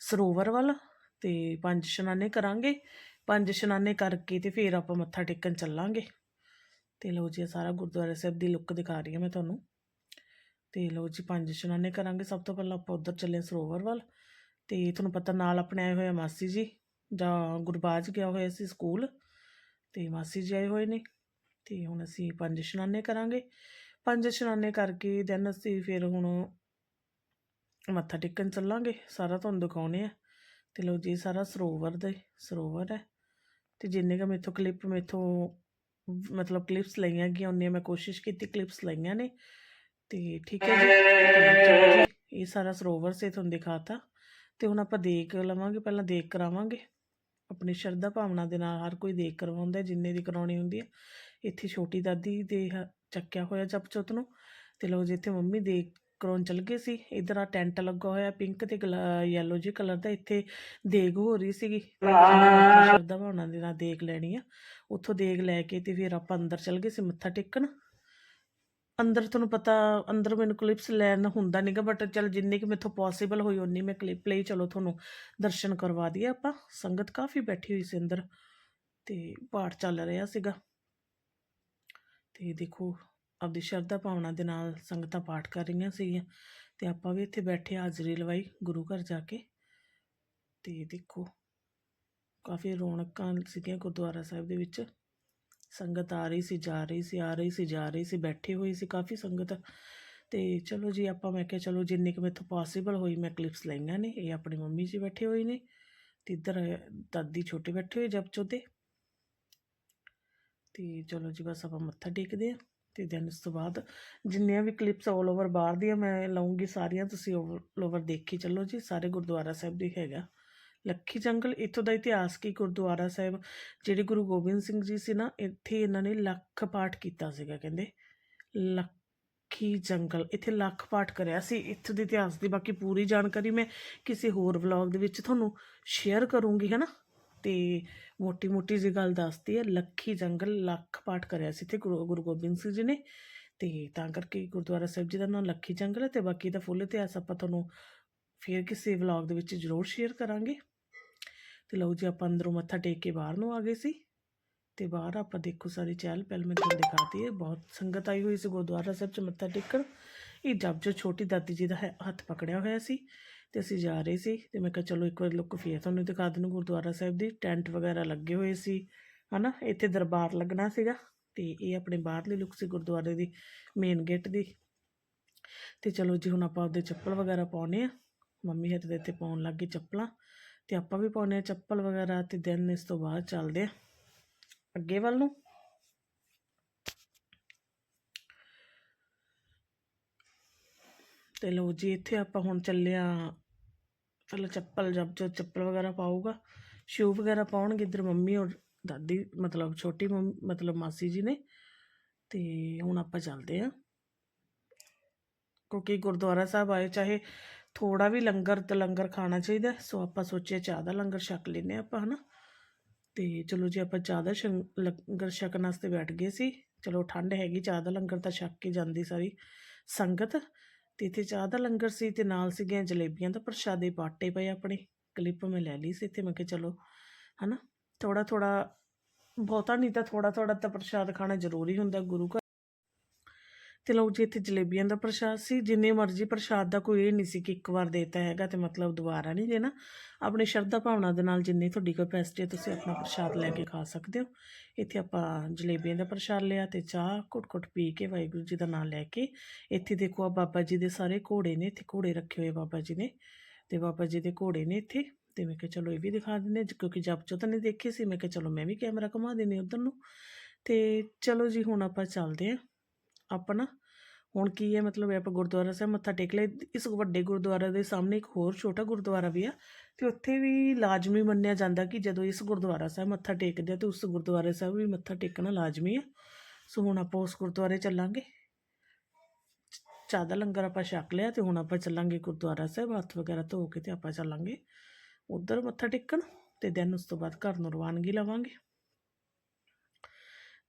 ਸਰੋਵਰ ਵੱਲ, ਤੇ ਪੰਜ ਸ਼ਨਾਨੇ ਕਰਾਂਗੇ। ਪੰਜ ਇਸ਼ਨਾਨੇ ਕਰਕੇ ਤੇ ਫਿਰ ਆਪਾਂ ਮੱਥਾ ਟੇਕਣ ਚੱਲਾਂਗੇ। ਤੇ ਲਓ ਜੀ ਸਾਰਾ ਗੁਰਦੁਆਰਾ ਸਾਹਿਬ ਦੀ ਲੁੱਕ ਦਿਖਾ ਰਹੀ ਹਾਂ ਮੈਂ ਤੁਹਾਨੂੰ। ਤੇ ਲਓ ਜੀ, ਪੰਜ ਇਸ਼ਨਾਨੇ ਕਰਾਂਗੇ। ਸਭ ਤੋਂ ਪਹਿਲਾਂ ਆਪਾਂ ਉੱਧਰ ਚੱਲੇ ਸਰੋਵਰ ਵੱਲ। ਤੇ ਤੁਹਾਨੂੰ ਪਤਾ ਨਾਲ ਆਪਣੇ ਆਏ ਹੋਏ ਆ ਮਾਸੀ ਜੀ, ਜਾਂ ਗੁਰਬਾਜ ਗਿਆ ਹੋਇਆ ਸੀ ਸਕੂਲ। ਤੇ ਮਾਸੀ ਜੀ ਆਏ ਹੋਏ ਨੇ। ਤੇ ਹੁਣ ਅਸੀਂ ਪੰਜ ਇਸ਼ਨਾਨੇ ਕਰਾਂਗੇ। ਪੰਜ ਇਸ਼ਨਾਨੇ ਕਰਕੇ ਦੈਨ ਅਸੀਂ ਫਿਰ ਹੁਣ ਮੱਥਾ ਟੇਕਣ ਚੱਲਾਂਗੇ। ਸਾਰਾ ਤੁਹਾਨੂੰ ਦਿਖਾਉਣੇ ਆ। ਤੇ ਲਓ ਜੀ, ਇਹ ਸਾਰਾ ਸਰੋਵਰ ਦੇ ਸਰੋਵਰ ਹੈ। ਤੇ ਜਿੰਨੇ ਕ ਮੇਥੋਂ ਕਲਿੱਪ ਮੇਥੋਂ ਮਤਲਬ ਕਲਿੱਪਸ ਲਈਆਂ ਗਈਆਂ ਉਹਨੀਆਂ ਮੈਂ ਕੋਸ਼ਿਸ਼ ਕੀਤੀ ਕਲਿੱਪਸ ਲਈਆਂ ਨੇ। ਤੇ ਠੀਕ ਹੈ ਜੀ। ਇਹ ਸਾਰਾ ਸਰੋਵਰ ਸੇ, ਤੁਹਾਨੂੰ ਦਿਖਾਤਾ। ਤੇ ਹੁਣ ਆਪਾਂ ਦੇਖ ਲਵਾਂਗੇ, ਪਹਿਲਾਂ ਦੇਖ ਕਰਾਵਾਂਗੇ। ਆਪਣੀ ਸ਼ਰਧਾ ਭਾਵਨਾ ਦੇ ਨਾਲ ਹਰ ਕੋਈ ਦੇਖ ਕਰਵਾਉਂਦਾ ਜਿੰਨੇ ਦੀ ਕਰਾਉਣੀ ਹੁੰਦੀ ਹੈ। ਇੱਥੇ ਛੋਟੀ ਦਾਦੀ ਦੇ ਹ- ਚੱਕਿਆ ਹੋਇਆ ਜਪਚੋਤ ਨੂੰ। ਤੇ ਲੋ ਜੀ, ਇੱਥੇ ਮੰਮੀ ਦੇਖ ਕਰਾਉਣ ਚੱਲ ਗਏ ਸੀ। ਇਧਰ ਆ ਟੈਂਟ ਲੱਗਾ ਹੋਇਆ ਪਿੰਕ ਤੇ ਯੈਲੋ ਜੀ ਕਲਰ ਦਾ। ਇੱਥੇ ਦੇਗ ਹੋ ਰਹੀ ਸੀਗੀ। ਆਪਣੀ ਭਾਵਨਾ ਦੇ ਨਾਲ ਦੇਗ ਲੈਣੀ ਆ। ਉੱਥੋਂ ਦੇਗ ਲੈ ਕੇ ਤੇ ਫਿਰ ਆਪਾਂ ਅੰਦਰ ਚੱਲ ਗਏ ਸੀ ਮੱਥਾ ਟੇਕਣ। ਅੰਦਰ ਤੁਹਾਨੂੰ ਪਤਾ, ਅੰਦਰ ਮੈਨੂੰ ਕਲਿੱਪਸ ਲੈਣ ਹੁੰਦਾ ਨਹੀਂਗਾ ਬਟ ਚਲ ਜਿੰਨੀ ਕਿ ਮੇਥੋਂ ਪੋਸੀਬਲ ਹੋਈ ਉਨੀ ਮੈਂ ਕਲਿੱਪ ਲਈ। ਚਲੋ ਤੁਹਾਨੂੰ ਦਰਸ਼ਨ ਕਰਵਾ ਦਈਏ ਆਪਾਂ। ਸੰਗਤ ਕਾਫੀ ਬੈਠੀ ਹੋਈ ਸੀ ਅੰਦਰ ਤੇ ਪਾਠ ਚੱਲ ਰਿਹਾ ਸੀਗਾ। ਤੇ ਦੇਖੋ ਆਪਦੀ ਸ਼ਰਧਾ ਭਾਵਨਾ ਦੇ ਨਾਲ ਸੰਗਤਾਂ ਪਾਠ ਕਰ ਰਹੀਆਂ ਸੀਗੀਆਂ ਤੇ ਆਪਾਂ ਵੀ ਇੱਥੇ ਬੈਠੇ ਹਾਜ਼ਰੀ ਲਵਾਈ ਗੁਰੂ ਘਰ ਜਾ ਕੇ। ਤੇ ਦੇਖੋ, ਕਾਫੀ ਰੌਣਕਾਂ ਸੀਗੀਆਂ ਗੁਰਦੁਆਰਾ ਸਾਹਿਬ ਦੇ ਵਿੱਚ। ਸੰਗਤ ਆ ਰਹੀ ਸੀ, ਜਾ ਰਹੀ ਸੀ, ਆ ਰਹੀ ਸੀ, ਜਾ ਰਹੀ ਸੀ, ਬੈਠੀ ਹੋਈ ਸੀ ਕਾਫੀ ਸੰਗਤ। ਤੇ ਚਲੋ ਜੀ, ਆਪਾਂ ਮੈਂ ਕਿਹਾ ਚਲੋ ਜਿੰਨੀ ਕੁ ਮੇਥੋਂ ਪੋਸੀਬਲ ਹੋਈ, ਮੈਂ ਕਲਿੱਪਸ ਲਈਆਂ ਨੇ, ਇਹ ਆਪਣੀ ਮੰਮੀ ਜੀ ਬੈਠੇ ਹੋਏ ਨੇ ਤੇ ਇੱਧਰ ਦਾਦੀ ਛੋਟੇ ਬੈਠੇ ਹੋਏ ਜਪਚੋ ਤੇ ਤੇ ਚਲੋ ਜੀ, ਬਸ ਆਪਾਂ ਮੱਥਾ ਟੇਕਦੇ ਆ ਤੇ ਦੈਨ ਉਸ ਤੋਂ ਬਾਅਦ ਜਿੰਨੀਆਂ ਵੀ ਕਲਿੱਪਸ ਆਲ ਓਵਰ ਬਾਹਰ ਦੀਆਂ ਮੈਂ ਲਾਉਂਗੀ ਸਾਰੀਆਂ, ਤੁਸੀਂ ਆਲ ਓਵਰ ਦੇਖੀ ਚੱਲੋ ਜੀ, ਸਾਰੇ ਗੁਰਦੁਆਰਾ ਸਾਹਿਬ ਦੇ ਹੈਗਾ। ਲੱਖੀ ਜੰਗਲ, ਇੱਥੋਂ ਦਾ ਇਤਿਹਾਸ ਕੀ ਗੁਰਦੁਆਰਾ ਸਾਹਿਬ, ਜਿਹੜੇ ਗੁਰੂ ਗੋਬਿੰਦ ਸਿੰਘ ਜੀ ਸੀ ਨਾ, ਇੱਥੇ ਇਹਨਾਂ ਨੇ ਲੱਖ ਪਾਠ ਕੀਤਾ ਸੀਗਾ ਕਹਿੰਦੇ। ਲੱਖੀ ਜੰਗਲ, ਇੱਥੇ ਲੱਖ ਪਾਠ ਕਰਿਆ ਸੀ, ਇੱਥੋਂ ਦੇ ਇਤਿਹਾਸ ਦੀ ਬਾਕੀ ਪੂਰੀ ਜਾਣਕਾਰੀ ਮੈਂ ਕਿਸੇ ਹੋਰ ਵਲੌਗ ਦੇ ਵਿੱਚ ਤੁਹਾਨੂੰ ਸ਼ੇਅਰ ਕਰੂੰਗੀ ਹੈ ਨਾ ਤੇ ਮੋਟੀ ਮੋਟੀ ਜੀ ਗੱਲ ਦੱਸਦੀ ਹੈ, ਲੱਖੀ ਜੰਗਲ ਲੱਖ ਪਾਠ ਕਰਿਆ ਸੀ ਤੇ ਗੁਰੂ ਗੁਰੂ ਗੋਬਿੰਦ ਸਿੰਘ ਜੀ ਨੇ। ਤੇ ਤਾਂ ਕਰਕੇ ਗੁਰਦੁਆਰਾ ਸਾਹਿਬ ਜੀ ਦਾ ਨਾਮ ਲੱਖੀ ਜੰਗਲ ਹੈ ਤੇ ਬਾਕੀ ਦਾ ਫੁੱਲ ਇਤਿਹਾਸ ਆਪਾਂ ਤੁਹਾਨੂੰ ਫੇਰ ਕਿਸੇ ਵਲੌਗ ਦੇ ਵਿੱਚ ਜ਼ਰੂਰ ਸ਼ੇਅਰ ਕਰਾਂਗੇ। ਤੇ ਲਓ ਜੀ, ਆਪਾਂ ਅੰਦਰੋਂ ਮੱਥਾ ਟੇਕ ਕੇ ਬਾਹਰ ਨੂੰ ਆ ਗਏ ਸੀ। ਤੇ ਬਾਹਰ ਆਪਾਂ ਦੇਖੋ ਸਾਰੀ ਚਹਿਲ ਪਹਿਲ ਮੈਂ ਤੁਹਾਨੂੰ ਦਿਖਾਤੀ ਹੈ। ਬਹੁਤ ਸੰਗਤ ਆਈ ਹੋਈ ਸੀ ਗੁਰਦੁਆਰਾ ਸਾਹਿਬ ਚ ਮੱਥਾ ਟੇਕਣ। ਇਹ ਜਬ ਜੋ ਛੋਟੀ ਦਾਦੀ ਜੀ ਦਾ ਹੈ- ਹੱਥ ਪਕੜਿਆ ਹੋਇਆ ਸੀ। ਤੇ ਅਸੀਂ ਜਾ ਰਹੇ ਸੀ ਤੇ ਮੈਂ ਕਿਹਾ ਚਲੋ ਇੱਕ ਵਾਰ ਲੁੱਕ ਫੇਰ ਤੁਹਾਨੂੰ ਦਿਖਾ ਦਿੰਨੂੰ ਗੁਰਦੁਆਰਾ ਸਾਹਿਬ ਦੀ ਟੈਂਟ ਵਗੈਰਾ ਲੱਗੇ ਹੋਏ ਸੀ, ਹਨਾ? ਇੱਥੇ ਦਰਬਾਰ ਲੱਗਣਾ ਸੀਗਾ ਤੇ ਇਹ ਆਪਣੇ ਬਾਹਰਲੀ ਲੁੱਕ ਸੀ ਗੁਰਦੁਆਰੇ ਦੀ ਮੇਨ ਗੇਟ ਦੀ। ਤੇ ਚਲੋ ਜੀ, ਹੁਣ ਆਪਾਂ ਉਹਦੇ ਚੱਪਲ ਵਗੈਰਾ ਪਾਉਣੇ ਆ। ਮੰਮੀ ਹੱਥ ਦੇ ਇੱਥੇ ਪਾਉਣ ਲੱਗੀ ਚੱਪਲਾਂ ਤੇ ਆਪਾਂ ਵੀ ਪਾਉਣੇ ਆ ਚੱਪਲ ਵਗੈਰਾ ਤੇ ਦਿਨ ਇਸ ਤੋਂ ਬਾਅਦ ਚੱਲਦੇ ਆ ਅੱਗੇ ਵੱਲ ਨੂੰ। ਤੇ ਲਓ ਜੀ, ਇੱਥੇ ਆਪਾਂ ਹੁਣ ਚੱਲੇ ਆ ਪਹਿਲਾਂ ਚੱਪਲ, ਜਬ ਜੋ ਚੱਪਲ ਵਗੈਰਾ ਪਾਊਗਾ ਸ਼ੂ ਵਗੈਰਾ ਪਾਉਣਗੇ, ਇੱਧਰ ਮੰਮੀ ਔਰ ਦਾਦੀ, ਮਤਲਬ ਛੋਟੀ ਮੰਮੀ, ਮਤਲਬ ਮਾਸੀ ਜੀ ਨੇ। ਤੇ ਹੁਣ ਆਪਾਂ ਚੱਲਦੇ ਆ ਕਿਉਂਕਿ ਗੁਰਦੁਆਰਾ ਸਾਹਿਬ ਆਏ, ਚਾਹੇ ਥੋੜਾ ਵੀ ਲੰਗਰ ਤੇ ਲੰਗਰ ਖਾਣਾ ਚਾਹੀਦਾ ਸੋ ਆਪਾਂ ਸੋਚਿਆ ਚਾਹ ਦਾ ਲੰਗਰ ਛਕ ਲੈਨੇ ਆਪਾਂ, ਹਨਾ। ਤੇ ਚਲੋ ਜੀ, ਆਪਾਂ ਚਾਹ ਦਾ ਸ਼ੰ- ਲੰਗਰ ਛਕਣ ਵਾਸਤੇ ਬੈਠ ਗਏ ਸੀ। ਚਲੋ ਠੰਡ ਹੈਗੀ, ਚਾਹ ਦਾ ਲੰਗਰ ਤਾਂ ਛਕ ਕੇ ਜਾਂਦੀ ਸਾਰੀ ਸੰਗਤ। ਤੇ ਇੱਥੇ ਚਾਹ ਦਾ ਲੰਗਰ ਸੀ ਤੇ ਨਾਲ ਸੀਗੀਆਂ ਜਲੇਬੀਆਂ ਤਾਂ ਪ੍ਰਸ਼ਾਦੇ ਪਾਟੇ ਪਏ ਆਪਣੇ। ਕਲਿੱਪ ਮੈਂ ਲੈ ਲਈ ਸੀ ਤੇ ਮੈਂ ਕਿਹਾ ਚਲੋ, ਹਨਾ? ਥੋੜਾ ਥੋੜਾ ਬਹੁਤਾ ਨਹੀਂ ਤਾਂ ਥੋੜਾ ਥੋੜਾ ਤਾਂ ਪ੍ਰਸ਼ਾਦ ਖਾਣਾ ਜ਼ਰੂਰੀ ਹੁੰਦਾ, ਗੁਰੂ ਘਰ ਤੇ ਲਓ ਜੀ ਇੱਥੇ ਜਲੇਬੀਆਂ ਦਾ ਪ੍ਰਸ਼ਾਦ ਸੀ। ਜਿੰਨੇ ਮਰਜ਼ੀ ਪ੍ਰਸ਼ਾਦ ਦਾ ਕੋਈ ਇਹ ਨਹੀਂ ਸੀ ਕਿ ਇੱਕ ਵਾਰ ਦੇਤਾ ਹੈਗਾ ਤੇ ਮਤਲਬ ਦੁਬਾਰਾ ਨਹੀਂ ਦੇਣਾ। ਆਪਣੀ ਸ਼ਰਧਾ ਭਾਵਨਾ ਦੇ ਨਾਲ ਜਿੰਨੀ ਤੁਹਾਡੀ ਕਪੈਸਿਟੀ ਹੈ ਤੁਸੀਂ ਆਪਣਾ ਪ੍ਰਸ਼ਾਦ ਲੈ ਕੇ ਖਾ ਸਕਦੇ ਹੋ। ਇੱਥੇ ਆਪਾਂ ਜਲੇਬੀਆਂ ਦਾ ਪ੍ਰਸ਼ਾਦ ਲਿਆ ਤੇ ਚਾਹ ਘੁੱਟ-ਘੁੱਟ ਪੀ ਕੇ ਵਾਹਿਗੁਰੂ ਜੀ ਦਾ ਨਾਮ ਲੈ ਕੇ ਇੱਥੇ ਦੇਖੋ ਆ ਬਾਬਾ ਜੀ ਦੇ ਸਾਰੇ ਘੋੜੇ ਨੇ ਇੱਥੇ ਘੋੜੇ ਰੱਖੇ ਹੋਏ ਬਾਬਾ ਜੀ ਨੇ। ਤੇ ਬਾਬਾ ਜੀ ਦੇ ਘੋੜੇ ਨੇ ਇੱਥੇ ਤੇ ਮੈਂ ਕਿਹਾ ਚਲੋ ਇਹ ਵੀ ਦਿਖਾ ਦਿੰਦੇ ਹਾਂ, ਕਿਉਂਕਿ ਜਪ ਚੋ ਤਾਂ ਨਹੀਂ ਦੇਖੇ ਸੀ ਮੈਂ ਕਿਹਾ ਚਲੋ ਮੈਂ ਵੀ ਕੈਮਰਾ ਘੁਮਾ ਦਿੰਦੀ ਉਧਰ ਨੂੰ। ਤੇ ਚਲੋ ਜੀ ਹੁਣ ਆਪਾਂ ਚੱਲਦੇ ਹਾਂ ਆਪਣਾ। ਹੁਣ ਕੀ ਹੈ, ਮਤਲਬ ਇਹ ਆਪਾਂ ਗੁਰਦੁਆਰਾ ਸਾਹਿਬ ਮੱਥਾ ਟੇਕ ਲਿਆ। ਇਸ ਵੱਡੇ ਗੁਰਦੁਆਰਾ ਦੇ ਸਾਹਮਣੇ ਇੱਕ ਹੋਰ ਛੋਟਾ ਗੁਰਦੁਆਰਾ ਵੀ ਆ, ਤੇ ਉੱਥੇ ਵੀ ਲਾਜ਼ਮੀ ਮੰਨਿਆ ਜਾਂਦਾ ਕਿ ਜਦੋਂ ਇਸ ਗੁਰਦੁਆਰਾ ਸਾਹਿਬ ਮੱਥਾ ਟੇਕਦੇ ਆ, ਤੇ ਉਸ ਗੁਰਦੁਆਰੇ ਸਾਹਿਬ ਵੀ ਮੱਥਾ ਟੇਕਣਾ ਲਾਜ਼ਮੀ ਆ। ਸੋ ਹੁਣ ਆਪਾਂ ਉਸ ਗੁਰਦੁਆਰੇ ਚੱਲਾਂਗੇ। ਚਾਹ ਦਾ ਲੰਗਰ ਆਪਾਂ ਛਕ ਲਿਆ, ਤੇ ਹੁਣ ਆਪਾਂ ਚੱਲਾਂਗੇ ਗੁਰਦੁਆਰਾ ਸਾਹਿਬ, ਹੱਥ ਵਗੈਰਾ ਧੋ ਕੇ ਤੇ ਆਪਾਂ ਚੱਲਾਂਗੇ। ਉਧਰ ਮੱਥਾ ਟੇਕਣ, ਤੇ ਦੈਨ ਉਸ ਤੋਂ ਬਾਅਦ ਘਰ ਨੂੰ ਰਵਾਨਗੀ ਲਵਾਂਗੇ।